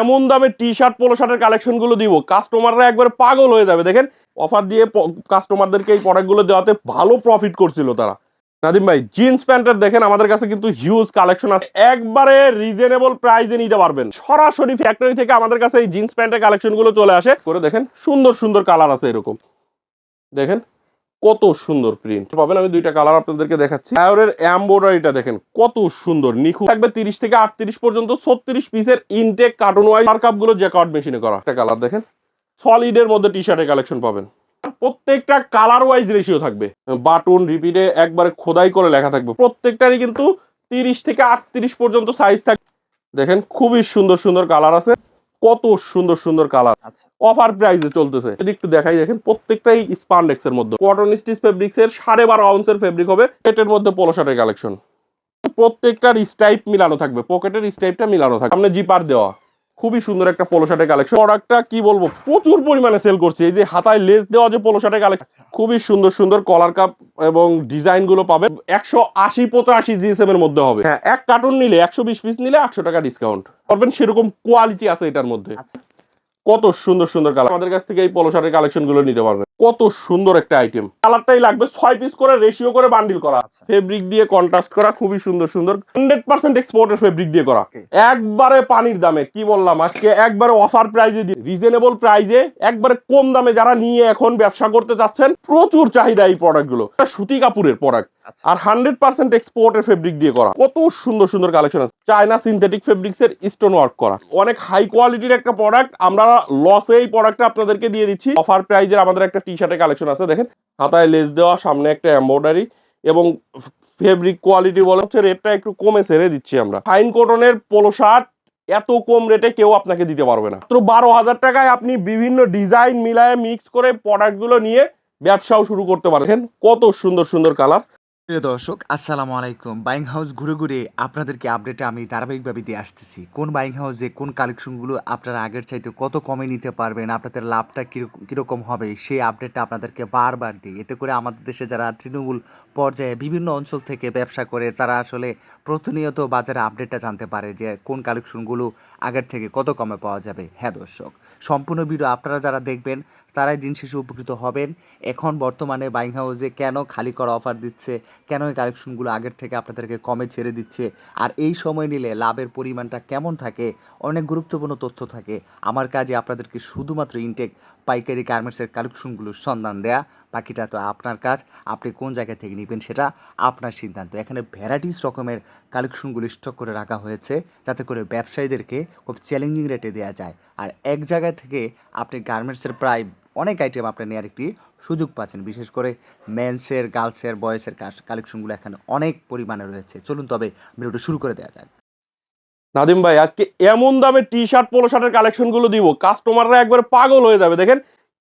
এমন দামে টি shirt polo শার্টের কালেকশনগুলো দিব। কাস্টমাররা একবার পাগল হয়ে যাবে। দেখেন অফার দিয়ে কাস্টমারদেরকে এই প্রোডাক্টগুলো দেওয়াতে ভালো প্রফিট করছিল তারা। নাদিম ভাই জিন্স প্যান্টের দেখেন, আমাদের কাছে কিন্তু হিউজ কালেকশন আছে। একবারে রিজনেবল প্রাইসে নিতে পারবেন। সরাসরি ফ্যাক্টরি থেকে আমাদের কাছে এই জিন্স প্যান্টের কালেকশনগুলো চলে আসে। করে দেখেন, সুন্দর সুন্দর কালার আছে এরকম। দেখেন কত সুন্দর প্রিন্ট পাবেন আমি দুইটা কালার আপনাদেরকে দেখাচ্ছি। আয়রের এমব্রয়ডারিটা দেখেন, কত সুন্দর, নিখুঁত। থাকবে তিরিশ থেকে আটত্রিশ পর্যন্ত ছত্রিশ পিসের ইনটেক কার্টুন ওয়াইজ কাপগুলো জ্যাকার্ড মেশিনে করা। একটা কালার দেখেন সলিডের মধ্যে টি শার্টের কালেকশন পাবেন। প্রত্যেকটা কালার ওয়াইজ রেশিও থাকবে। বাটন রিপিটে একবারে খোদাই করে লেখা থাকবে। প্রত্যেকটারই কিন্তু তিরিশ থেকে আটত্রিশ পর্যন্ত সাইজ থাকবে দেখেন, খুবই সুন্দর সুন্দর কালার আছে। কত সুন্দর সুন্দর কালার। আছে অফার প্রাইসে চলতেছে। যদি একটু দেখাই দেখেন প্রত্যেকটাই স্পান্ডেক্স এর মধ্যে। কটন স্টিচ ফেব্রিক্স এর সাড়ে বারো আউন্সের ফেব্রিক হবে। এটার মধ্যে পলো শার্টের কালেকশন প্রত্যেকটার স্টাইপ মিলানো থাকবে। পকেটের স্টাইপটা মিলানো থাকবে। সামনে জিপার দেওয়া। খুবই সুন্দর একটা পোলো শার্টের কালেকশন প্রোডাক্টটা কি বলব? প্রচুর পরিমাণে সেল করছে। এই যে হাতায় লেস দেওয়া যে পোলো শার্টের কালেকশন খুবই সুন্দর সুন্দর কলার কাপ এবং ডিজাইনগুলো পাবে। একশো আশি পঁচাশি জিএসএম এর মধ্যে হবে। হ্যাঁ এক কার্টুন নিলে একশো বিশ পিস নিলে আটশো টাকা ডিসকাউন্ট করবেন সেরকম কোয়ালিটি আছে এটার মধ্যে। আচ্ছা। কত সুন্দর সুন্দর কালার আমাদের কাছ থেকে এই পোলো শার্টের কালেকশনগুলো নিতে পারবে। কত সুন্দর একটা আইটেম কালারটাই লাগবে ছয় পিস করে রেশিও করে বান্ডিল করা। আচ্ছা। ফেব্রিক দিয়ে কন্ট্রাস্ট করা খুবই সুন্দর সুন্দর। হান্ড্রেড পার্সেন্ট এক্সপোর্টের ফেব্রিক দিয়ে করা। একবারে পানির দামে কি বললাম আজকে একবারে অফার প্রাইজে রিজনেবল প্রাইজে একবারে কম দামে যারা নিয়ে এখন ব্যবসা করতে চাচ্ছেন প্রচুর চাহিদা এই প্রোডাক্টগুলো। সুতি কাপুরের প্রোডাক্ট আচ্ছা। আর হান্ড্রেড পার্সেন্ট এক্সপোর্টের ফেব্রিক দিয়ে করা। কত সুন্দর সুন্দর কালেকশন আছে। চায়না সিনথেটিক ফেব্রিক্স এর স্টোন ওয়ার্ক করা। অনেক হাই কোয়ালিটির একটা প্রোডাক্ট আমরা লসে এই প্রোডাক্টটা আপনাদেরকে দিয়ে দিচ্ছি। অফার প্রাইজের আমাদের একটা টি শার্টের কালেকশন আছে, দেখেন। হাতায় লেস দেওয়া, সামনে একটা এমব্রয়ডারি এবং ফেব্রিক কোয়ালিটি বলে হচ্ছে রেটটা একটু কমে সেরে দিচ্ছি আমরা। ফাইন কটনের পোলো শার্ট এত কম রেটে কেউ আপনাকে দিতে পারবে না। মাত্র বারো হাজার টাকায় আপনি বিভিন্ন ডিজাইন মিলায়ে মিক্স করে প্রোডাক্টগুলো নিয়ে ব্যবসাও শুরু করতে পারেন। কত সুন্দর সুন্দর কালার প্রিয় দর্শক, আসসালামু আলাইকুম। বাইং হাউস ঘুরে ঘুরে আপনাদেরকে আপডেটে আমি ধারাবাহিকভাবে দিয়ে আসতেছি। কোন বাইং হাউসে কোন কালেকশনগুলো আপনারা আগের চাইতে কত কমে নিতে পারবেন, আপনাদের লাভটা কীরকম হবে, সেই আপডেটটা আপনাদেরকে বারবার দিই। এতে করে আমাদের দেশে যারা তৃণমূল পর্যায়ে বিভিন্ন অঞ্চল থেকে ব্যবসা করে, তারা আসলে প্রতিনিয়ত বাজারে আপডেটটা জানতে পারে যে কোন কালেকশনগুলো আগের থেকে কত কমে পাওয়া যাবে। হ্যাঁ দর্শক, সম্পূর্ণ ভিডিও আপনারা যারা দেখবেন তারাই দিন শেষে উপকৃত হবেন। এখন বর্তমানে বাইং হাউসে কেন খালি করা অফার দিচ্ছে? কেন এই কালেকশনগুলো আগের থেকে আপনাদেরকে কমে ছেড়ে দিচ্ছে? আর এই সময় নিলে লাভের পরিমাণটা কেমন থাকে? অনেক গুরুত্বপূর্ণ তথ্য থাকে। আমার কাজে আপনাদেরকে শুধুমাত্র ইনটেক পাইকারি গার্মেন্টসের কালেকশনগুলোর সন্ধান দেয়া। বাকিটা তো আপনার কাজ। আপনি কোন জায়গা থেকে নেবেন সেটা আপনার সিদ্ধান্ত। এখানে ভ্যারাইটিস রকমের কালেকশনগুলো স্টক করে রাখা হয়েছে, যাতে করে ব্যবসায়ীদেরকে খুব চ্যালেঞ্জিং রেটে দেওয়া যায়। আর এক জায়গা থেকে আপনি গার্মেন্টসের প্রায় অনেক আইটেম আপনি নেওয়ার একটি সুযোগ পাচ্ছেন। বিশেষ করে মেন্সের গার্লসের বয়েসের কালেকশনগুলো এখানে অনেক পরিমাণে রয়েছে। চলুন তবে ভিডিওটা শুরু করে দেওয়া যাক। নাদিম ভাই, আজকে এমন দামে টি শার্ট পোলো শার্টের কালেকশনগুলো দিব। কাস্টমাররা একবারে পাগল হয়ে যাবে। দেখেন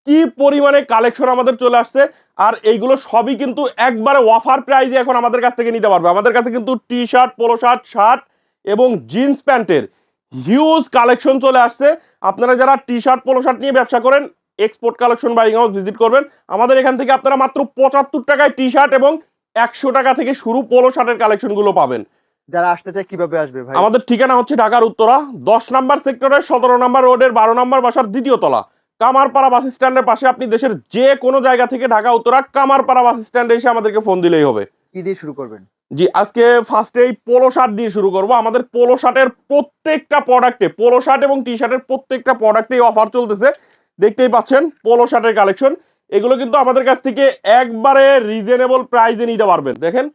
কি পরিমাণে কালেকশন আমাদের চলে আসছে? আর এইগুলো সবই কিন্তু একবারে অফার প্রাইজে এখন আমাদের কাছ থেকে নিতে পারবে। আমাদের কাছে কিন্তু T shirt polo shirt shirt এবং জিন্স প্যান্টের হিউজ কালেকশন চলে আসছে। আপনারা যারা টি শার্ট পোলো শার্ট নিয়ে ব্যবসা করেন export collection buying house visit করবেন। আমাদের এখান থেকে আপনারা মাত্র পঁচাত্তর টাকায় টি শার্ট এবং একশো টাকা থেকে শুরু পোলো শার্টের কালেকশনগুলো পাবেন। যারা আসতে চায় কীভাবে আসবে ভাই? আমাদের ঠিকানা হচ্ছে ঢাকার উত্তরা দশ নাম্বার সেক্টরের সতেরো নাম্বার রোডের বারো নাম্বার বাসার দ্বিতীয় তলা। কামারপাড়া বাস স্ট্যান্ডের পাশে আপনি দেশের যে কোনো জায়গা থেকে ঢাকা উত্তরা কামারপাড়া বাস স্ট্যান্ডে এসে আমাদেরকে ফোন দিলেই হবে। কি দিয়ে শুরু করবেন? জি আজকে ফার্স্টে এই পোলো শার্ট দিয়ে শুরু করব। আমাদের পোলো শার্টের প্রত্যেকটা প্রোডাক্টে পোলো শার্ট এবং টি শার্টের প্রত্যেকটা প্রোডাক্টেই অফার চলতেছে। দেখতেই পাচ্ছেন পোলো শার্টের কালেকশন এগুলো কিন্তু আমাদের কাছ থেকে একবারে রিজনেবল প্রাইসে নিতে পারবেন। দেখেন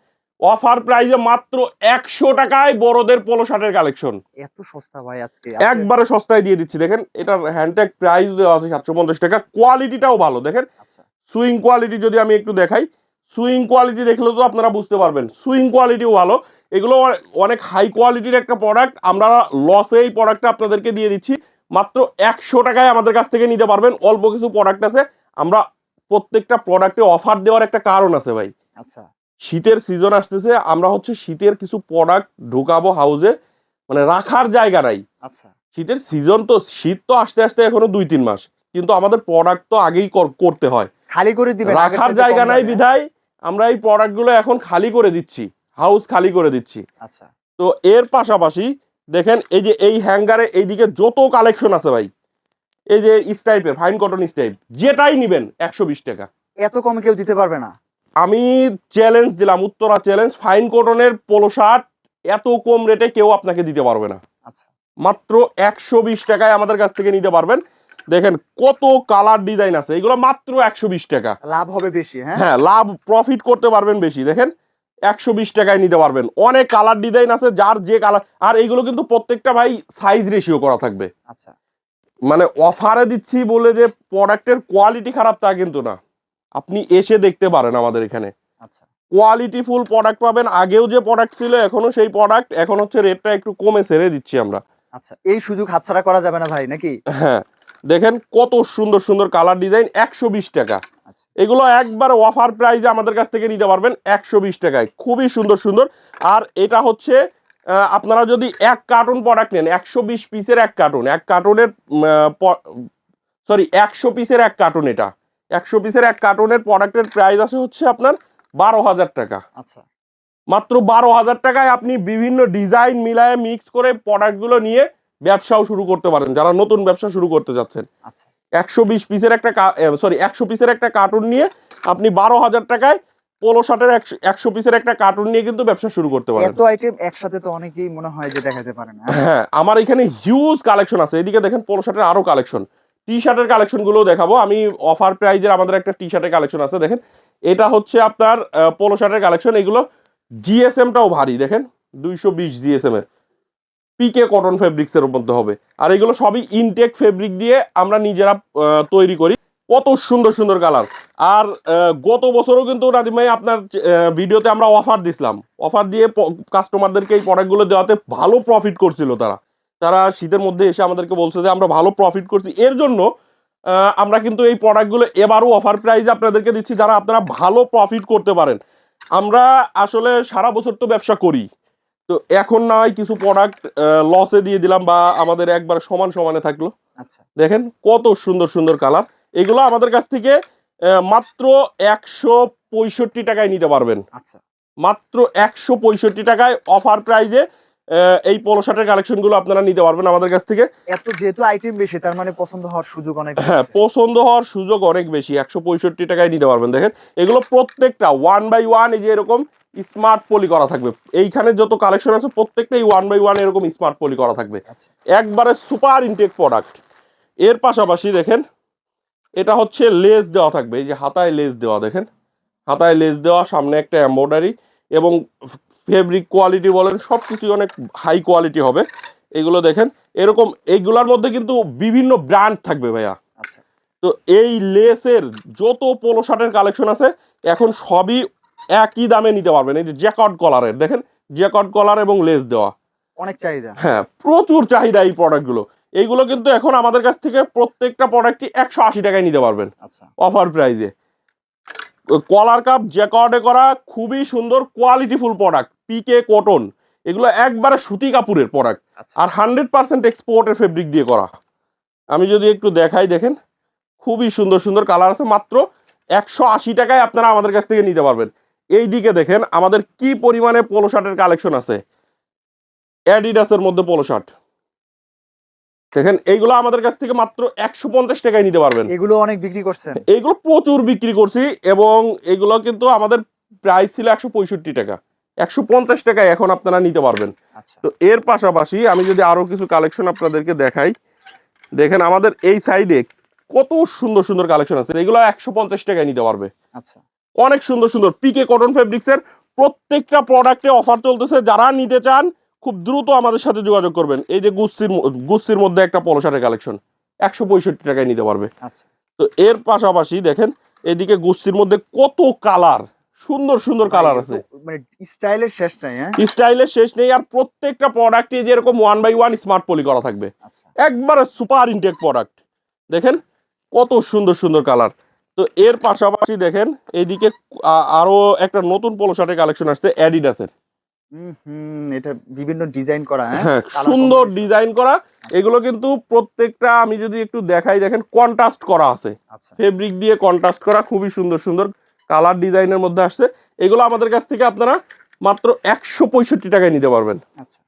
অফার প্রাইসে মাত্র একশো টাকায় বড়দের পোলো শার্টের কালেকশন। এত সস্তা ভাই আজকে। একবারে সস্তায় দিয়ে দিচ্ছি দেখেন এটার হ্যান্ডট্যাগ প্রাইস দেওয়া আছে সাতশো পঞ্চাশ টাকা কোয়ালিটিটাও ভালো দেখেন। আচ্ছা। সুইং কোয়ালিটি যদি আমি একটু দেখাই সুইং কোয়ালিটি দেখলে তো আপনারা বুঝতে পারবেন সুইং কোয়ালিটিও ভালো। এগুলো অনেক হাই কোয়ালিটির একটা প্রোডাক্ট আমরা লসে এই প্রোডাক্টটা আপনাদেরকে দিয়ে দিচ্ছি মাত্র একশো টাকায় আমাদের কাছ থেকে নিতে পারবেন অল্প কিছু প্রোডাক্ট আছে। আমরা প্রত্যেকটা প্রোডাক্টে অফার দেওয়ার একটা কারণ আছে ভাই। আচ্ছা। শীতের সিজন আসতেছে আমরা হচ্ছে শীতের কিছু প্রোডাক্ট ঢুকাবো হাউজে মানে রাখার জায়গা নাই। আচ্ছা। শীতের সিজন তো শীত তো আসতে আসতে এখনও দুই তিন মাস কিন্তু আমাদের প্রোডাক্ট তো আগেই কর- করতে হয়। খালি করে দিবেন রাখার জায়গা নাই। বিধায় আমরা এই প্রোডাক্টগুলো এখন খালি করে দিচ্ছি হাউস খালি করে দিচ্ছি। আচ্ছা। তো এর পাশাপাশি দেখেন এই যে এই হ্যাঙ্গারে এইদিকে যত কালেকশন আছে ভাই এই যে স্টাইপের ফাইন কটন স্টাইপ যেটাই নিবেন একশো বিশ টাকা। এত কমে কেউ দিতে পারবে না। আমি চ্যালেঞ্জ দিলাম উত্তরা চ্যালেঞ্জ ফাইন কটনের পোলো শার্ট এত কম রেটে কেউ আপনাকে দিতে পারবে না। আচ্ছা। মাত্র একশো বিশ টাকায় আমাদের কাছ থেকে নিতে পারবেন। দেখেন কত কালার ডিজাইন আছে এগুলো মাত্র একশো বিশ টাকা। লাভ হবে বেশি হ্যাঁ? হ্যাঁ লাভ প্রফিট করতে পারবেন বেশি। দেখেন একশো বিশ টাকায় নিতে পারবেন। অনেক কালার ডিজাইন আছে যার যে কালার আর এইগুলো কিন্তু প্রত্যেকটা ভাই সাইজ রেশিও করা থাকবে। আচ্ছা। মানে অফারে দিচ্ছি বলে যে প্রোডাক্টের কোয়ালিটি খারাপ তা কিন্তু না। আপনি এসে দেখতে পারেন আমাদের এখানে। আচ্ছা। কোয়ালিটি ফুল প্রোডাক্ট পাবেন। আগেও যে প্রোডাক্ট ছিল এখনও সেই প্রোডাক্ট এখন হচ্ছে রেটটা একটু কমে ছেড়ে দিচ্ছি আমরা। আচ্ছা এই সুযোগ হাতছাড়া করা যাবে না ভাই নাকি? হ্যাঁ দেখেন কত সুন্দর সুন্দর কালার ডিজাইন একশো বিশ টাকা। আচ্ছা। এগুলো একবার অফার প্রাইজে আমাদের কাছ থেকে নিতে পারবেন একশো বিশ টাকায়। খুবই সুন্দর সুন্দর। আর এটা হচ্ছে আপনারা যদি এক কার্টুন প্রোডাক্ট নেন একশো বিশ পিসের এক কার্টুন এক কার্টুনের সরি একশো পিসের এক কার্টুন এটা। একশো পিসের এক কার্টুনের প্রোডাক্টের প্রাইস আছে হচ্ছে আপনার বারো হাজার টাকা। আচ্ছা। মাত্র বারো হাজার টাকায় আপনি বিভিন্ন ডিজাইন মিলায়ে মিক্স করে প্রোডাক্টগুলো নিয়ে ব্যবসাও শুরু করতে পারেন যারা নতুন ব্যবসা শুরু করতে যাচ্ছেন। আচ্ছা। একশো বিশ পিসের একটা সরি একশো পিসের একটা কার্টুন নিয়ে আপনি বারো হাজার টাকায় পোলো শার্টের একশো একশো পিসের একটা কার্টুন নিয়ে কিন্তু ব্যবসা শুরু করতে পারেন। এত আইটেম একসাথে তো অনেকেই মনে হয় যে দেখাতে পারে না। হ্যাঁ আমার এখানে হিউজ কালেকশন আছে। এদিকে দেখেন পোলো শার্টের আরও কালেকশন টি শার্টের কালেকশনগুলো দেখাবো। আমি অফার প্রাইজের আমাদের একটা টি শার্টের কালেকশন আছে, দেখেন। এটা হচ্ছে আপনার পোলো শার্টের কালেকশন এগুলো জিএসএমটাও ভারী, দেখেন। দুইশো বিশ জিএসএম এর পিকে কটন ফেব্রিক্স এর মধ্যে হবে। আর এগুলো সবই ইনটেক ফেব্রিক দিয়ে আমরা নিজেরা তৈরি করি। কত সুন্দর সুন্দর কালার আর গত বছরও কিন্তু নাদিম ভাই আপনার ভিডিওতে আমরা অফার দিছিলাম। অফার দিয়ে কাস্টমারদেরকে এই প্রোডাক্টগুলো দেওয়াতে ভালো প্রফিট করছিল তারা। তারা শীতের মধ্যে এসে আমাদেরকে বলছে যে আমরা ভালো প্রফিট করছি। এর জন্য আমরা কিন্তু এই প্রোডাক্টগুলো এবারও অফার প্রাইজে আপনাদেরকে দিচ্ছি যারা আপনারা ভালো প্রফিট করতে পারেন। আমরা আসলে সারা বছর তো ব্যবসা করি। তো এখন না হয় কিছু প্রোডাক্ট লসে দিয়ে দিলাম বা আমাদের একবার সমান সমানে থাকল। আচ্ছা। দেখেন কত সুন্দর সুন্দর কালার এগুলো আমাদের কাছ থেকে মাত্র একশো পঁয়ষট্টি টাকায় নিতে পারবেন। আচ্ছা। মাত্র একশো পঁয়ষট্টি টাকায় অফার প্রাইজে এই পোলো শার্টের কালেকশনগুলো আপনারা নিতে পারবেন আমাদের কাছ থেকে। এত যেহেতু আইটেম বেশি তার মানে পছন্দ হওয়ার সুযোগ অনেক হ্যাঁ পছন্দ হওয়ার সুযোগ অনেক বেশি একশো পঁয়ষট্টি টাকায় নিতে পারবেন দেখেন। এগুলো প্রত্যেকটা ওয়ান বাই ওয়ান এই যে এরকম স্মার্ট পলি করা থাকবে। এইখানে যত কালেকশন আছে প্রত্যেকটাই ওয়ান বাই ওয়ান এরকম স্মার্ট পলি করা থাকবে। আচ্ছা। একবারে সুপার ইনটেক প্রোডাক্টের পাশাপাশি দেখেন এটা হচ্ছে লেস দেওয়া থাকবে এই যে হাতায় লেস দেওয়া দেখেন। হাতায় লেস দেওয়া সামনে একটা এম্ব্রয়ডারি এবং ফেব্রিক কোয়ালিটি বলেন সব কিছুই অনেক হাই কোয়ালিটি হবে। এগুলো দেখেন এরকম এইগুলোর মধ্যে কিন্তু বিভিন্ন ব্র্যান্ড থাকবে ভাইয়া। আচ্ছা। তো এই লেসের যত পোলো শার্টের কালেকশন আছে এখন সবই একই দামে নিতে পারবেন। এই যে জ্যাকট কলারের দেখেন জ্যাকট কলার এবং লেস দেওয়া। অনেক চাহিদা। হ্যাঁ প্রচুর চাহিদা এই প্রোডাক্টগুলো এইগুলো কিন্তু এখন আমাদের কাছ থেকে প্রত্যেকটা প্রোডাক্টই একশো আশি টাকায় নিতে পারবেন। আচ্ছা। অফার প্রাইজে কলার কাপ জ্যাকর্ডে করা খুবই সুন্দর কোয়ালিটিফুল প্রোডাক্ট পিকে কটন এগুলো একবারে সুতি কাপড়ের প্রোডাক্ট। আচ্ছা। আর হান্ড্রেড পার্সেন্ট এক্সপোর্টের ফেব্রিক দিয়ে করা। আমি যদি একটু দেখাই দেখেন খুবই সুন্দর সুন্দর কালার আছে। মাত্র একশো আশি টাকায় আপনারা আমাদের কাছ থেকে নিতে পারবেন। এই দিকে দেখেন আমাদের কি পরিমাণে পোলো শার্টের কালেকশন আছে। অ্যাডিডাসের মধ্যে পোলো শার্ট দেখেন এইগুলো আমাদের কাছ থেকে মাত্র একশো পঞ্চাশ টাকায় নিতে পারবেন। এগুলো অনেক বিক্রি করছেন। এইগুলো প্রচুর বিক্রি করছি এবং এগুলো কিন্তু আমাদের প্রাইস ছিল একশো পঁয়ষট্টি টাকা। একশো পঞ্চাশ টাকায় এখন আপনারা নিতে পারবেন। আচ্ছা। তো এর পাশাপাশি আমি যদি আরও কিছু কালেকশন আপনাদেরকে দেখাই দেখেন আমাদের এই সাইডে কত সুন্দর সুন্দর কালেকশন আছে। এগুলো একশো পঞ্চাশ টাকায় নিতে পারবে। আচ্ছা। অনেক সুন্দর সুন্দর পিকে কটন ফেব্রিক্সের প্রত্যেকটা প্রোডাক্টে অফার চলতেছে। যারা নিতে চান খুব দ্রুত আমাদের সাথে যোগাযোগ করবেন। এই যে গুস্তির ম- গুস্তির মধ্যে একটা পলো শার্টের কালেকশন একশো পঁয়ষট্টি টাকায় নিতে পারবে। আচ্ছা। তো এর পাশাপাশি দেখেন এদিকে গুস্তির মধ্যে কত কালার সুন্দর সুন্দর কালার আছে। মানে স্টাইলের শেষ নাই হ্যাঁ? স্টাইলের শেষ নেই আর প্রত্যেকটা প্রোডাক্টে যেরকম one by one smart poly করা থাকবে। আচ্ছা। একবারে সুপার ইনটেক প্রোডাক্ট দেখেন কত সুন্দর সুন্দর কালার। তো এর পাশাপাশি দেখেন এইদিকে আরও একটা নতুন পোলো শার্টের কালেকশন আসছে অ্যাডিডাসের হুম এটা বিভিন্ন ডিজাইন করা হ্যাঁ? হ্যাঁ সুন্দর ডিজাইন করা। এগুলো কিন্তু প্রত্যেকটা আমি যদি একটু দেখাই দেখেন কন্ট্রাস্ট করা আছে। আচ্ছা। ফেব্রিক দিয়ে কন্ট্রাস্ট করা খুবই সুন্দর সুন্দর কালার ডিজাইনের মধ্যে আসছে। এগুলো আমাদের কাছ থেকে আপনারা মাত্র একশো পঁয়ষট্টি টাকায় নিতে পারবেন। আচ্ছা।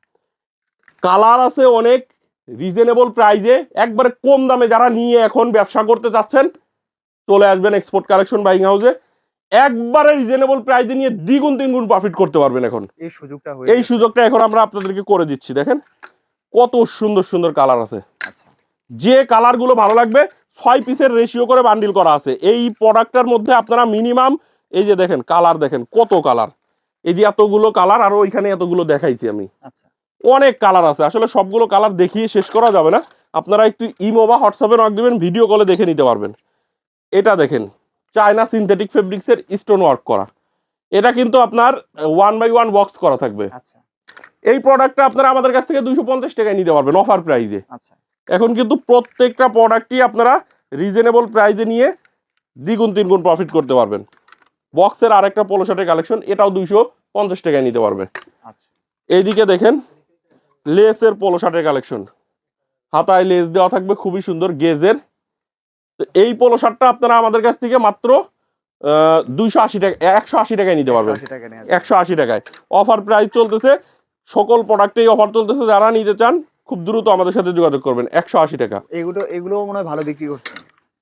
কালার আছে অনেক রিজনেবল প্রাইজে একবারে কম দামে যারা নিয়ে এখন ব্যবসা করতে চাচ্ছেন চলে আসবেন এক্সপোর্ট কালেকশন বাইং হাউসে একবারে রিজনেবল প্রাইজে নিয়ে দ্বিগুণ তিনগুণ প্রফিট করতে পারবেন এখন। এই সুযোগটা এই সুযোগটা এখন আমরা আপনাদেরকে করে দিচ্ছি দেখেন? কত সুন্দর সুন্দর কালার আছে। আচ্ছা। যে কালারগুলো ভালো লাগবে ছয় পিসের রেশিও করে বান্ডিল করা আছে। এই প্রোডাক্টটার মধ্যে আপনারা মিনিমাম এই যে দেখেন কালার দেখেন কত কালার এই যে এতগুলো কালার আর ওইখানে এতগুলো দেখাইছি আমি। আচ্ছা। অনেক কালার আছে। আসলে সবগুলো কালার দেখিয়ে শেষ করা যাবে না। আপনারা একটু ইমো বা হোয়াটসঅ্যাপে নক দিবেন ভিডিও কলে দেখে নিতে পারবেন। এটা দেখেন চায়না সিনথেটিক ফেব্রিক্সের স্টোন ওয়ার্ক করা। এটা কিন্তু আপনার ওয়ান বাই ওয়ান বক্স করা থাকবে। আচ্ছা। এই প্রোডাক্টটা আপনারা আমাদের কাছ থেকে দুশো পঞ্চাশ টাকায় নিতে পারবেন অফার প্রাইজে আচ্ছা। এখন কিন্তু প্রত্যেকটা প্রোডাক্টই আপনারা রিজনেবল প্রাইজে নিয়ে দ্বিগুণ তিনগুণ প্রফিট করতে পারবেন। বক্সের আরেকটা পোলো শার্টের কালেকশন এটাও দুইশো পঞ্চাশ টাকায় নিতে পারবেন আচ্ছা। এইদিকে দেখেন লেসের পোলো শার্টের কালেকশন হাতায় লেস দেওয়া থাকবে খুবই সুন্দর গেজের। তো এই পোলো শার্টটা আপনারা আমাদের কাছ থেকে মাত্র দুইশো আশি টাকা একশো আশি টাকায় নিতে পারবেন। 180 টাকা নেওয়া একশো আশি টাকায়। অফার প্রাইস চলতেছে সকল প্রোডাক্টেই অফার চলতেছে। যারা নিতে চান খুব দ্রুত আমাদের সাথে যোগাযোগ করবেন একশো আশি টাকা। এগুলো এগুলো মনে হয় ভালো বিক্রি করছেন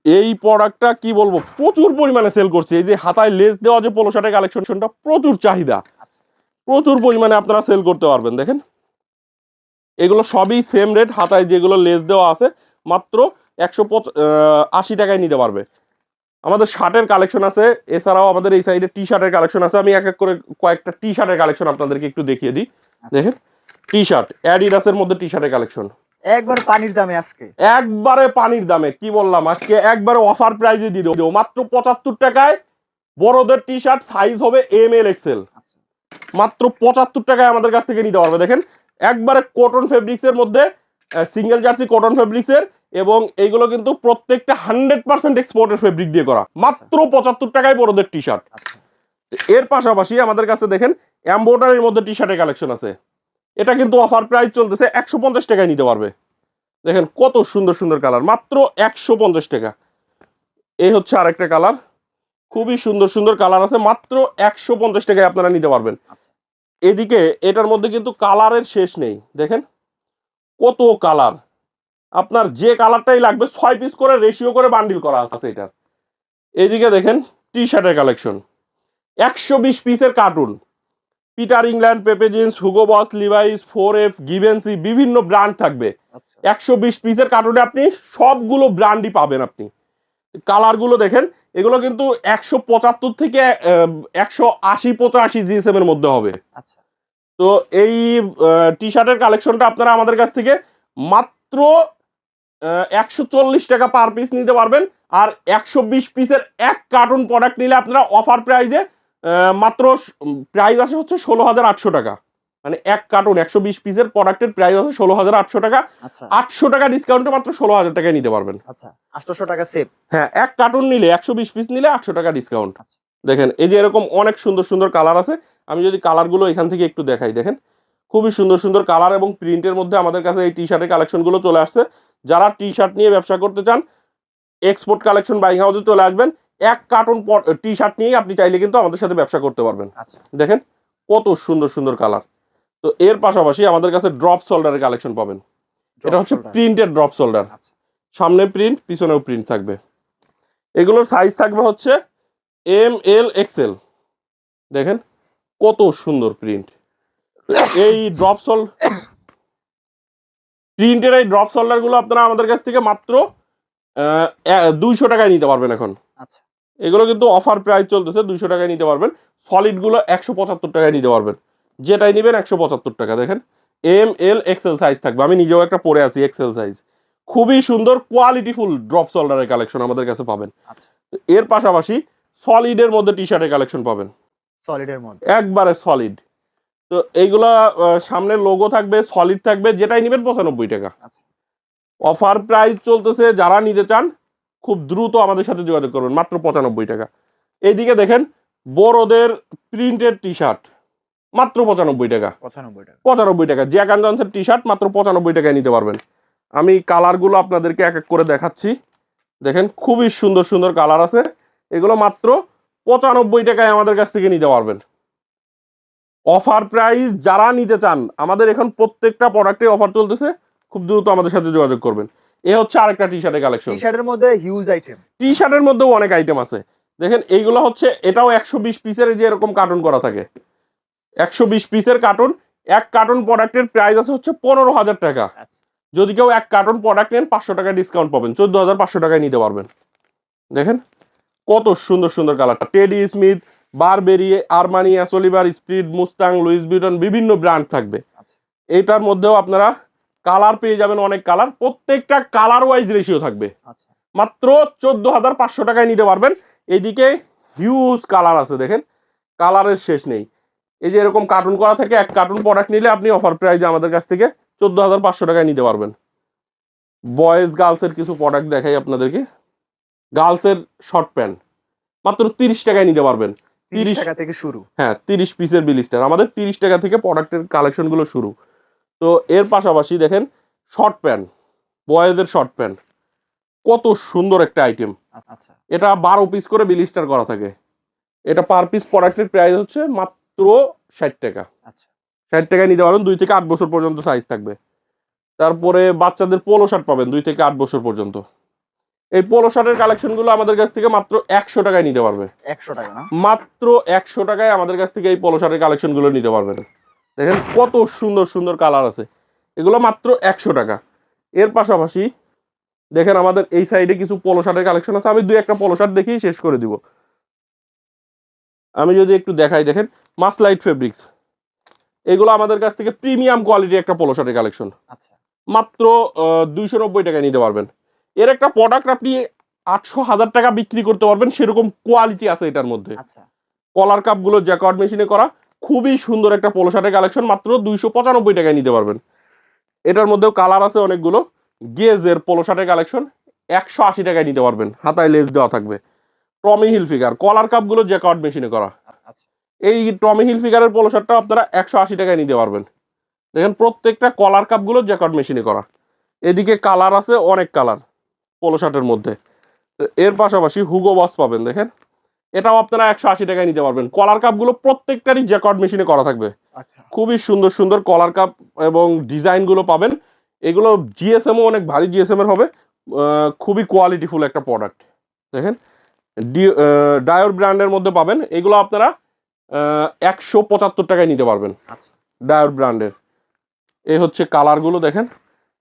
এই প্রোডাক্টটা কি বলব প্রচুর পরিমাণে সেল করছে। এই যে হাতায় লেস দেওয়া যে পোলো শার্টের কালেকশনটা প্রচুর চাহিদা। আচ্ছা। প্রচুর পরিমাণে আপনারা সেল করতে পারবেন দেখেন। এগুলো সবই সেম রেট হাতায় যেগুলো লেস দেওয়া আছে মাত্র একশো আশি টাকায় নিতে পারবে। আমাদের শার্টের কালেকশন আছে এছাড়াও আমাদের এই সাইডে টি শার্টের কালেকশন আছে। আমি এক এক করে কয়েকটা টি শার্টের কালেকশন আপনাদেরকে একটু দেখিয়ে দিই। দেখেন টি শার্ট অ্যাডিডাসের মধ্যে টি শার্টের কালেকশন একবার পানির দামে আজকে। একবারে পানির দামে কি বললাম? আজকে একবারে অফার প্রাইজে দিয়ে দেবো। মাত্র পঁচাত্তর টাকায় বড়দের টি শার্ট সাইজ হবে এম এল এক্সেল আচ্ছা। মাত্র পঁচাত্তর টাকায় আমাদের কাছ থেকে নিতে পারবে। দেখেন একবারে কটন ফেব্রিক্সের মধ্যে সিঙ্গেল জার্সি কটন ফেব্রিক্সের এবং এইগুলো কিন্তু প্রত্যেকটা হান্ড্রেড পার্সেন্ট এক্সপোর্টের ফেব্রিক দিয়ে করা। মাত্র পঁচাত্তর টাকায় বড়দের টি শার্ট আচ্ছা। এর পাশাপাশি আমাদের কাছে দেখেন এম্বোটারির মধ্যে টি শার্টের কালেকশন আছে। এটা কিন্তু অফার প্রাইস চলতেছে একশো পঞ্চাশ টাকায় নিতে পারবে। দেখেন কত সুন্দর সুন্দর কালার মাত্র একশো পঞ্চাশ টাকা। এই হচ্ছে আরেকটা কালার খুবই সুন্দর সুন্দর কালার আছে মাত্র একশো পঞ্চাশ টাকায় আপনারা নিতে পারবেন। আচ্ছা। এদিকে এটার মধ্যে কিন্তু কালারের শেষ নেই দেখেন কত কালার আপনার যে কালারটাই লাগবে ছয় পিস করে রেশিও করে বান্ডিল করা আছে এটার এইদিকে দেখেন টি শার্টের কালেকশন একশো বিশ পিসের carton Peter England Pepe Jeans Hugo Boss Levi's four F Givenchy বিভিন্ন ব্র্যান্ড থাকবে। আচ্ছা। একশো বিশ পিসের কার্টুনে আপনি সবগুলো ব্র্যান্ডই পাবেন আপনি। কালারগুলো দেখেন এগুলো কিন্তু একশো পঁচাত্তর থেকে একশো আশি পঁচাশি জিএসএম এর মধ্যে হবে। আচ্ছা। তো এই টি শার্টের কালেকশনটা আপনারা আমাদের কাছ থেকে মাত্র একশো চল্লিশ টাকা পার পিস নিতে পারবেন। আর একশো বিশ পিসের এক কার্টুন প্রোডাক্ট নিলে আপনারা অফার প্রাইজে মাত্র প্রাইস আসে হচ্ছে ষোলো হাজার আটশো টাকা। মানে এক কার্টুন একশো বিশ পিসের প্রোডাক্টের প্রাইস আছে ষোলো হাজার আটশো টাকা। আচ্ছা। আটশো টাকা ডিসকাউন্টে মাত্র ষোলো হাজার টাকায় নিতে পারবেন। আচ্ছা আটশোশো টাকা সেভ হ্যাঁ এক কার্টুন নিলে একশো বিশ পিস নিলে আটশো টাকা ডিসকাউন্ট আচ্ছা। দেখেন এই যে এরকম অনেক সুন্দর সুন্দর কালার আছে। আমি যদি কালারগুলো এখান থেকে একটু দেখাই দেখেন। খুবই সুন্দর সুন্দর কালার এবং প্রিন্টের মধ্যে আমাদের কাছে এই টি শার্টের কালেকশনগুলো চলে আসছে। যারা টি শার্ট নিয়ে ব্যবসা করতে চান এক্সপোর্ট কালেকশন বাইং হাউসে চলে আসবেন। এক কার্টুন টি শার্ট নিয়েই আপনি চাইলে কিন্তু আমাদের সাথে ব্যবসা করতে পারবেন। আচ্ছা। দেখেন কত সুন্দর সুন্দর কালার তো এর পাশাপাশি আমাদের কাছে ড্রপ সোল্ডারের কালেকশন পাবেন। এটা হচ্ছে প্রিন্টেড ড্রপ সোল্ডার সামনে প্রিন্ট পিছনেও প্রিন্ট থাকবে। এগুলোর সাইজ থাকবে হচ্ছে এম এল এক্সেল দেখেন কত সুন্দর প্রিন্ট এই ড্রপ সোল প্রিন্টের এই ড্রপ সোল্ডারগুলো আপনারা আমাদের কাছ থেকে মাত্র দুইশো টাকায় নিতে পারবেন এখন। আচ্ছা। এগুলো কিন্তু অফার প্রাইস চলতেছে দুইশো টাকায় নিতে পারবেন। সলিডগুলো একশো পঁচাত্তর টাকায় নিতে পারবেন। যেটাই নেবেন একশো পঁচাত্তর টাকা দেখেন। এম এল এক্সেল সাইজ থাকবে। আমি নিজেও একটা পরে আছি এক্সেল সাইজ খুবই সুন্দর কোয়ালিটিফুল ড্রপ সোল্ডারের কালেকশন আমাদের কাছে পাবেন। আচ্ছা। এর পাশাপাশি সলিডের মধ্যে টি শার্টের কালেকশন পাবেন। সলিডের মধ্যে। একবারে সলিড তো এইগুলা সামনে লোগো থাকবে সলিড থাকবে যেটাই নেবেন পঁচানব্বই টাকা। আচ্ছা। অফার প্রাইস চলতেছে যারা নিতে চান খুব দ্রুত আমাদের সাথে যোগাযোগ করবেন মাত্র পঁচানব্বই টাকা। এইদিকে দেখেন বড়দের প্রিন্টেড টি শার্ট মাত্র পঁচানব্বই টাকা। পঁচানব্বই টাকা। পঁচানব্বই টাকা। জ্যাক অ্যান্ড জনসের টি শার্ট মাত্র পঁচানব্বই টাকায় নিতে পারবেন। আমি কালারগুলো আপনাদেরকে এক এক করে দেখাচ্ছি। দেখেন খুবই সুন্দর সুন্দর কালার আছে। এগুলো মাত্র পঁচানব্বই টাকায় আমাদের কাছ থেকে নিতে পারবেন। অফার প্রাইস যারা নিতে চান আমাদের এখন প্রত্যেকটা প্রোডাক্টে অফার চলতেছে খুব দ্রুত আমাদের সাথে যোগাযোগ করবেন। এ হচ্ছে আরেকটা টি শার্টের কালেকশন টি শার্টের মধ্যে হিউজ আইটেম টি শার্টের মধ্যেও অনেক আইটেম আছে। দেখেন এইগুলো হচ্ছে এটাও একশো বিশ পিসের যে এরকম কার্টুন করা থাকে। একশো বিশ পিসের কার্টুন এক কার্টুন প্রোডাক্টের প্রাইস আছে হচ্ছে পনেরো হাজার টাকা। আচ্ছা। যদি কেউ এক কার্টুন প্রোডাক্ট নেন পাঁচশো টাকা ডিসকাউন্ট পাবেন চোদ্দ হাজার পাঁচশো টাকায় নিতে পারবেন। দেখেন কত সুন্দর সুন্দর কালারটা Teddy Smith Burberry Armani s Oliver speed Mustang Louis Vuitton বিভিন্ন ব্র্যান্ড থাকবে। আচ্ছা। এইটার মধ্যেও আপনারা কালার পেয়ে যাবেন অনেক কালার। প্রত্যেকটা কালার ওয়াইজ রেশিও থাকবে। আচ্ছা। মাত্র চোদ্দ হাজার পাঁচশো টাকায় নিতে পারবেন। এইদিকে হিউজ কালার আছে দেখেন। কালারের শেষ নেই। এই যে এরকম কার্টুন করা থাকে এক কার্টুন প্রোডাক্ট নিলে আপনি অফার প্রাইজে আমাদের কাছ থেকে চোদ্দ হাজার পাঁচশো টাকায় নিতে পারবেন। বয়েজ গার্লসের কিছু প্রোডাক্ট দেখাই আপনাদেরকে। গার্লসের শর্ট প্যান্ট মাত্র তিরিশ টাকায় নিতে পারবেন। তিরিশ 30 টাকা থেকে শুরু। হ্যাঁ তিরিশ পিসের বিলিস্টার। আমাদের তিরিশ টাকা থেকে প্রোডাক্টের কালেকশনগুলো শুরু। তো এর পাশাপাশি দেখেন শর্ট প্যান্ট বয়েজের শর্ট প্যান্ট কত সুন্দর একটা আইটেম আচ্ছা এটা বারো পিস করে বিলিস্টার করা থাকে। এটা পার পিস প্রোডাক্টের প্রাইস হচ্ছে মাত্র ষাট টাকা। আচ্ছা। ষাট টাকায় নিতে পারবেন দুই থেকে আট বছর পর্যন্ত সাইজ থাকবে। তারপরে বাচ্চাদের পোলো শার্ট পাবেন দুই থেকে আট বছর পর্যন্ত। এই পোলো শার্টের কালেকশনগুলো আমাদের কাছ থেকে মাত্র একশো টাকায় নিতে পারবে। একশো টাকা মাত্র একশো টাকায় আমাদের কাছ থেকে এই পোলো শার্টের কালেকশনগুলো নিতে পারবেন। দেখেন কত সুন্দর সুন্দর কালার আছে। এগুলো মাত্র একশো টাকা। এর পাশাপাশি দেখেন আমাদের এই সাইডে কিছু পোলো শার্টের কালেকশন আছে। আমি দুই একটা পোলো শার্ট দেখেই শেষ করে দিব। আমি যদি একটু দেখাই দেখেন মাসলাইট ফেব্রিক্স এগুলো আমাদের কাছ থেকে প্রিমিয়াম কোয়ালিটি একটা পোলো শার্টের কালেকশন আচ্ছা। মাত্র দুইশো নব্বই টাকায় নিতে পারবেন। এর একটা প্রোডাক্ট আপনি আটশো হাজার টাকা বিক্রি করতে পারবেন সেরকম কোয়ালিটি আছে এটার মধ্যে। কলার কাপগুলো জ্যাকওয়ার্ড মেশিনে করা খুবই সুন্দর একটা পোলো শার্টের কালেকশন মাত্র দুইশো পঁচানব্বই টাকায় নিতে পারবেন। এটার মধ্যেও কালার আছে অনেকগুলো গেজের পোলো শার্টের কালেকশন একশো আশি টাকায় নিতে পারবেন হাতায় লেস দেওয়া থাকবে। টমি হিল ফিগার কলার কাপগুলো জ্যাকওয়ার্ড মেশিনে করা। আচ্ছা। এই টমি হিল ফিগারের পোলো শার্টটা আপনারা একশো আশি টাকায় নিতে পারবেন। দেখেন প্রত্যেকটা কলার কাপগুলো জ্যাকওয়ার্ড মেশিনে করা। এদিকে কালার আছে অনেক কালার পোলো শার্টের মধ্যে। এর পাশাপাশি হুগো বস পাবেন দেখেন। এটাও আপনারা একশো আশি টাকায় নিতে পারবেন। কলার কাপগুলো প্রত্যেকটারই জ্যাকওয়ার্ড মেশিনে করা থাকবে। আচ্ছা। খুবই সুন্দর সুন্দর কলার কাপ এবং ডিজাইনগুলো পাবেন। এগুলো জিএসএমও অনেক ভারী জিএসএম এর হবে। খুবই কোয়ালিটিফুল একটা প্রোডাক্ট দেখেন। ডায়োর ব্র্যান্ডের মধ্যে পাবেন। এগুলো আপনারা একশো পঁচাত্তর টাকায় নিতে পারবেন। ডায়োর ব্র্যান্ডের এই হচ্ছে কালারগুলো দেখেন।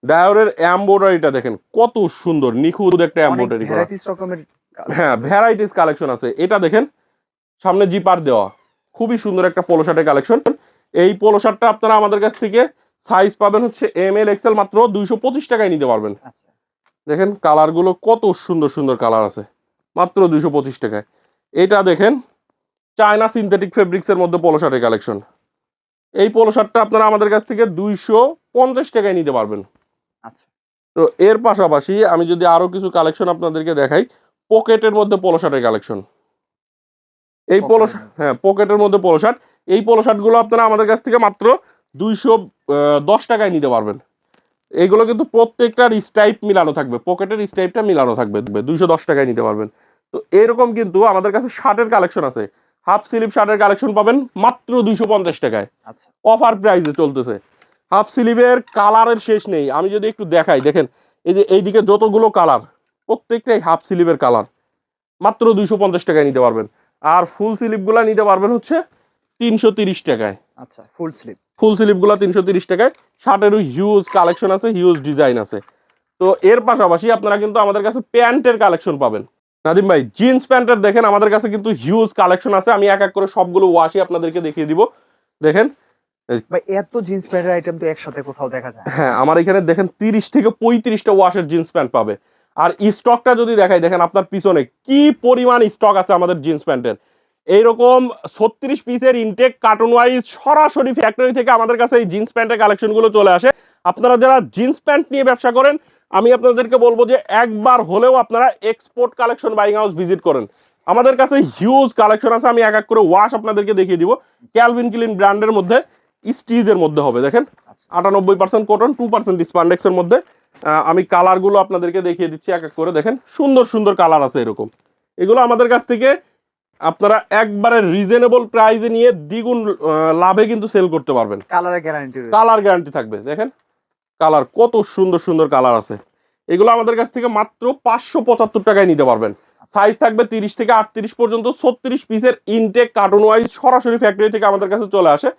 ডায়োরের এম্বোডারিটা দেখেন কত সুন্দর নিখুঁত একটা এম্বোডারি করা। হ্যাঁ ভ্যারাইটিস কালেকশন আছে। এটা দেখেন সামনে জিপার দেওয়া। খুবই সুন্দর একটা পোলো শার্টের কালেকশন এই পোলো শার্টটা আপনারা আমাদের কাছ থেকে সাইজ পাবেন হচ্ছে এম এল এক্সেল মাত্র দুইশো পঁচিশ টাকায় নিতে পারবেন। আচ্ছা। দেখেন কালারগুলো কত সুন্দর সুন্দর কালার আছে। মাত্র দুইশো পঁচিশ টাকায়। এটা দেখেন চায়না সিনথেটিক ফেব্রিক্সের মধ্যে পোলো শার্টের কালেকশন এই পোলো শার্টটা আপনারা আমাদের কাছ থেকে দুইশো পঞ্চাশ টাকায় নিতে পারবেন। আচ্ছা। তো এর পাশাপাশি আমি যদি আরও কিছু কালেকশন আপনাদেরকে দেখাই পকেটের মধ্যে পোলো শার্টের কালেকশন এই পোলো হ্যাঁ পকেটের মধ্যে পোলো শার্ট এই পোলো শার্টগুলো আপনারা আমাদের কাছ থেকে মাত্র দুইশো দশ টাকায় নিতে পারবেন। এইগুলো কিন্তু প্রত্যেকটার স্টাইপ মিলানো থাকবে পকেটের স্টাইপটা মিলানো থাকবে দুইশো দশ টাকায় নিতে পারবেন। তো এরকম কিন্তু আমাদের কাছে শার্টের কালেকশন আছে। হাফ স্লিভ শার্টের কালেকশন পাবেন মাত্র দুইশো পঞ্চাশ টাকায়। আচ্ছা। অফার প্রাইসে চলতেছে। হাফ স্লিভের কালারের শেষ নেই। আমি যদি একটু দেখাই দেখেন এই যে এইদিকে যতগুলো কালার প্রত্যেকটাই হাফ স্লিভের কালার। মাত্র দুইশো পঞ্চাশ টাকায় নিতে পারবেন। আর ফুল স্লিভগুলো নিতে পারবেন হচ্ছে তিনশো তিরিশ টাকায়। আচ্ছা ফুল স্লিপ ফুল স্লিভগুলো তিনশো তিরিশ টাকায়। শার্টেরও হিউজ কালেকশন আছে হিউজ ডিজাইন আছে। তো এর পাশাপাশি আপনারা কিন্তু আমাদের কাছে প্যান্টের কালেকশন পাবেন। নাদিম ভাই জিন্স প্যান্টের দেখেন আমাদের কাছে কিন্তু হিউজ কালেকশন আছে। আমি এক এক করে সবগুলো ওয়াশি আপনাদেরকে দেখিয়ে দিব। দেখেন এত জিন্স প্যান্টের আইটেম তো একসাথে কোথাও দেখা যায় হ্যাঁ আমার এখানে দেখেন তিরিশ থেকে পঁয়ত্রিশটা ওয়াশের জিন্স প্যান্ট পাবে। আর স্টকটা যদি দেখাই দেখেন আপনার পিছনে কি পরিমাণ স্টক আছে আমাদের জিন্স প্যান্টের এইরকম ছত্রিশ পিসের ইনটেক কার্টুন ওয়াইজ সরাসরি ফ্যাক্টরি থেকে আমাদের কাছে এই জিন্স প্যান্টের কালেকশনগুলো চলে আসে। আপনারা যারা জিন্স প্যান্ট নিয়ে ব্যবসা করেন আমি আপনাদেরকে বলব যে একবার হলেও আপনারা export collection buying house visit করেন। আমাদের কাছে হিউজ কালেকশন আছে আমি এক এক করে ওয়াশ আপনাদেরকে দেখিয়ে দিব। ক্যালভিন ক্লিন ব্র্যান্ডের মধ্যে। স্টিজের মধ্যে হবে দেখেন? আচ্ছা। আটানব্বই পার্সেন্ট কটন টু পার্সেন্ট স্পান্ডেক্সের মধ্যে। আমি কালারগুলো আপনাদেরকে দেখিয়ে দিচ্ছি এক এক করে দেখেন? সুন্দর সুন্দর কালার আছে এরকম। এগুলো আমাদের কাছ থেকে আপনারা একবারে রিজনেবল প্রাইসে নিয়ে দ্বিগুণ লাভে কিন্তু সেল করতে পারবেন। কালারের গ্যারান্টি কালার গ্যারান্টি থাকবে দেখেন? কালার কত সুন্দর সুন্দর কালার আছে। এগুলো আমাদের কাছ থেকে মাত্র পাঁচশো পঁচাত্তর টাকায় নিতে পারবেন। সাইজ থাকবে তিরিশ থেকে আটত্রিশ পর্যন্ত ছত্রিশ পিসের ইনটেক কার্টুন ওয়াইজ সরাসরি ফ্যাক্টরি থেকে আমাদের কাছে চলে আসে।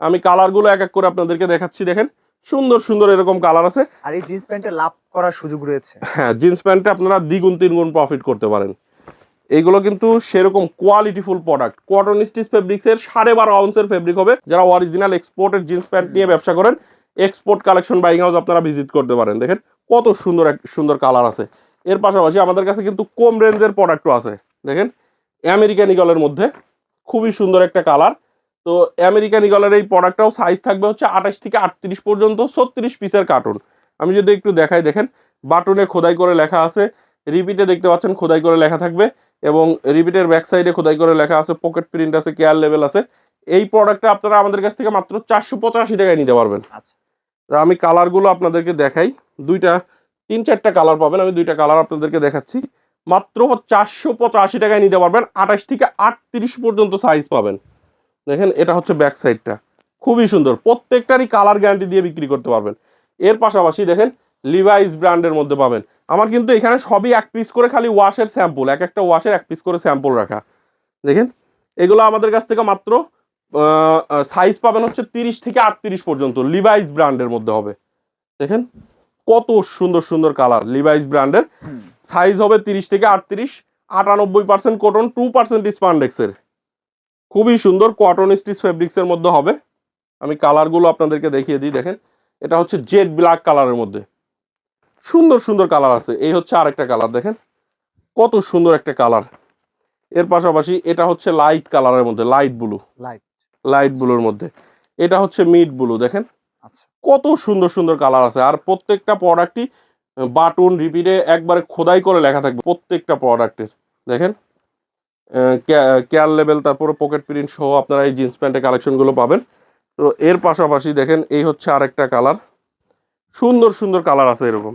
আমি কালারগুলো এক এক করে আপনাদেরকে দেখাচ্ছি দেখেন। সুন্দর সুন্দর এরকম কালার আছে। আর এই জিন্স প্যান্টে লাভ করার সুযোগ রয়েছে। হ্যাঁ জিন্স প্যান্টে আপনারা দ্বিগুণ তিনগুণ প্রফিট করতে পারেন। এইগুলো কিন্তু সেরকম কোয়ালিটিফুল প্রোডাক্ট কটন স্টিচ ফেব্রিক্সের সাড়ে বারো আউন্সের ফেব্রিক হবে। যারা অরিজিনাল এক্সপোর্টের জিন্স প্যান্ট নিয়ে ব্যবসা করেন এক্সপোর্ট কালেকশন বাইং হাউস আপনারা ভিজিট করতে পারেন। দেখেন কত সুন্দর এক সুন্দর কালার আছে। এর পাশাপাশি আমাদের কাছে কিন্তু কম রেঞ্জের প্রোডাক্টও আছে। দেখেন আমেরিকান ইগলের মধ্যে খুবই সুন্দর একটা কালার তো আমেরিকান ইগলের এই প্রোডাক্টটাও সাইজ থাকবে হচ্ছে আঠাশ থেকে আটত্রিশ পর্যন্ত ছত্রিশ পিসের কার্টুন আমি যদি একটু দেখাই দেখেন বাটনে খোদাই করে লেখা আছে রিপিটে দেখতে পাচ্ছেন খোদাই করে লেখা থাকবে এবং রিপিটের ব্যাক সাইডে খোদাই করে লেখা আছে পকেট প্রিন্ট আছে কেয়ার লেভেল আছে। এই প্রোডাক্টটা আপনারা আমাদের কাছ থেকে মাত্র চারশো পঁচাশি টাকায় নিতে পারবেন। আচ্ছা। আমি কালারগুলো আপনাদেরকে দেখাই। দুইটা তিন চারটা কালার পাবেন আমি দুইটা কালার আপনাদেরকে দেখাচ্ছি। মাত্র চারশো পঁচাশি টাকায় নিতে পারবেন আঠাশ থেকে আটত্রিশ পর্যন্ত সাইজ পাবেন। দেখেন এটা হচ্ছে ব্যাক সাইডটা খুবই সুন্দর। প্রত্যেকটারই কালার গ্যারান্টি দিয়ে বিক্রি করতে পারবেন। এর পাশাপাশি দেখেন লিভাইস ব্র্যান্ডের মধ্যে পাবেন। আমার কিন্তু এখানে সবই এক পিস করে খালি ওয়াশের স্যাম্পল এক একটা ওয়াশের এক পিস করে স্যাম্পল রাখা। দেখেন এগুলো আমাদের কাছ থেকে মাত্র সাইজ পাবেন হচ্ছে তিরিশ থেকে আটত্রিশ পর্যন্ত। লিভাইস ব্র্যান্ডের মধ্যে হবে। দেখেন কত সুন্দর সুন্দর কালার লিভাইস ব্র্যান্ডের সাইজ হবে তিরিশ থেকে আটত্রিশ। আটানব্বই পার্সেন্ট কটন টু পার্সেন্ট স্পান্ডেক্সের খুবই সুন্দর কটন স্টিচ ফেব্রিক্সের মধ্যে হবে। আমি কালারগুলো আপনাদেরকে দেখিয়ে দিই দেখেন। এটা হচ্ছে জেড ব্ল্যাক কালারের মধ্যে। সুন্দর সুন্দর কালার আছে। এই হচ্ছে আরেকটা কালার দেখেন। কত সুন্দর একটা কালারের পাশাপাশি এটা হচ্ছে লাইট কালারের মধ্যে লাইট ব্লু লাইট লাইট ব্লুর মধ্যে। এটা হচ্ছে মিড ব্লু দেখেন। আচ্ছা। কত সুন্দর সুন্দর কালার আছে। আর প্রত্যেকটা প্রোডাক্টই বাটন রিপিটে একবারে খোদাই করে লেখা থাকবে প্রত্যেকটা প্রোডাক্টের দেখেন। কেয়ার লেভেল তারপরে পকেট প্রিন্ট সহ আপনারা এই জিন্স প্যান্টের কালেকশনগুলো পাবেন। তো এর পাশাপাশি দেখেন এই হচ্ছে আরেকটা কালার সুন্দর সুন্দর কালার আছে এরকম।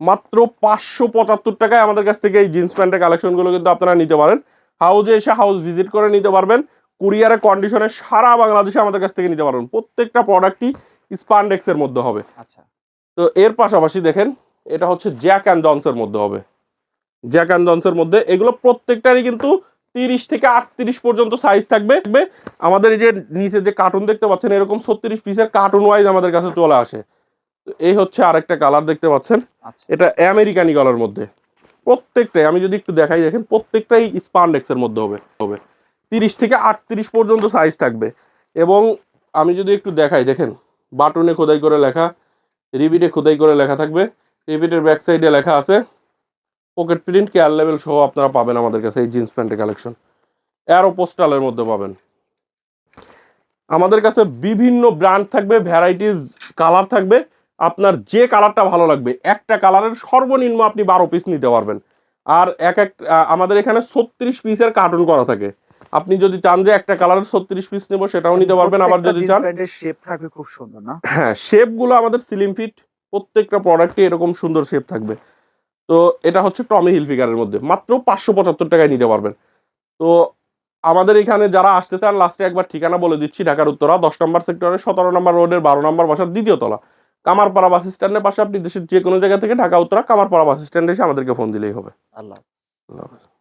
মাত্র পাঁচশো পঁচাত্তর টাকায় আমাদের কাছ থেকে এই জিন্স প্যান্টের কালেকশনগুলো কিন্তু আপনারা নিতে পারেন। হাউজে এসে হাউস ভিজিট করে নিতে পারবেন। কুরিয়ারের কন্ডিশনে সারা বাংলাদেশে আমাদের কাছ থেকে নিতে পারবেন। প্রত্যেকটা প্রোডাক্টই স্পান্ডেক্সের মধ্যে হবে। আচ্ছা। তো এর পাশাপাশি দেখেন এটা হচ্ছে জ্যাক অ্যান্ড জনসের মধ্যে হবে। জ্যাক অ্যান্ড জনসের মধ্যে এগুলো প্রত্যেকটারই কিন্তু তিরিশ থেকে আটত্রিশ পর্যন্ত সাইজ থাকবে। আমাদের এই যে নিচে যে কার্টুন দেখতে পাচ্ছেন এরকম ছত্রিশ পিসের কার্টুন ওয়াইজ আমাদের কাছে চলে আসে। এই হচ্ছে আরেকটা কালার দেখতে পাচ্ছেন। আচ্ছা। এটা আমেরিকানি কালার মধ্যে। প্রত্যেকটাই আমি যদি একটু দেখাই দেখেন প্রত্যেকটাই স্পান্ডেক্সের মধ্যে হবে হবে। তিরিশ থেকে আটত্রিশ পর্যন্ত সাইজ থাকবে। এবং আমি যদি একটু দেখাই দেখেন বাটনে খোদাই করে লেখা রিবিটে খোদাই করে লেখা থাকবে। রিবিটের ব্যাক সাইডে লেখা আছে পকেট প্রিন্ট কেয়ার লেভেল সহ আপনারা পাবেন আমাদের কাছে এই জিন্স প্যান্টের কালেকশন অ্যারো পোস্টালের মধ্যে পাবেন। আমাদের কাছে বিভিন্ন ব্র্যান্ড থাকবে ভ্যারাইটিস কালার থাকবে। আপনার যে কালারটা ভালো লাগবে একটা কালারের সর্বনিম্ন আপনি বারো পিস নিতে পারবেন। আর এক এক আমাদের এখানে ছত্রিশ পিসের কার্টুন করা থাকে। আপনি যদি চান যে একটা কালারের ছত্রিশ পিস নেব সেটাও নিতে পারবেন আবার যদি চান। শেপ থাকবে খুব সুন্দর না? হ্যাঁ শেপগুলো আমাদের সিলিম ফিট প্রত্যেকটা প্রোডাক্টে এরকম সুন্দর শেপ থাকবে। তো এটা হচ্ছে টমি হিলফিগারের মধ্যে। মাত্র পাঁচশো পঁচাত্তর টাকায় নিতে পারবেন। তো আমাদের এখানে যারা আসতে চান লাস্টে একবার ঠিকানা বলে দিচ্ছি ঢাকার উত্তরা দশ নম্বর সেক্টরে সতেরো নম্বর রোডের বারো নম্বর বাসার দ্বিতীয় তলা। কামারপাড়া বাস স্ট্যান্ডের পাশে আপনি দেশের যে কোনো জায়গা থেকে ঢাকা উত্তরা কামারপাড়া বাস স্ট্যান্ডে এসে আমাদেরকে ফোন দিলেই হবে। আল্লাহ আল্লাহ।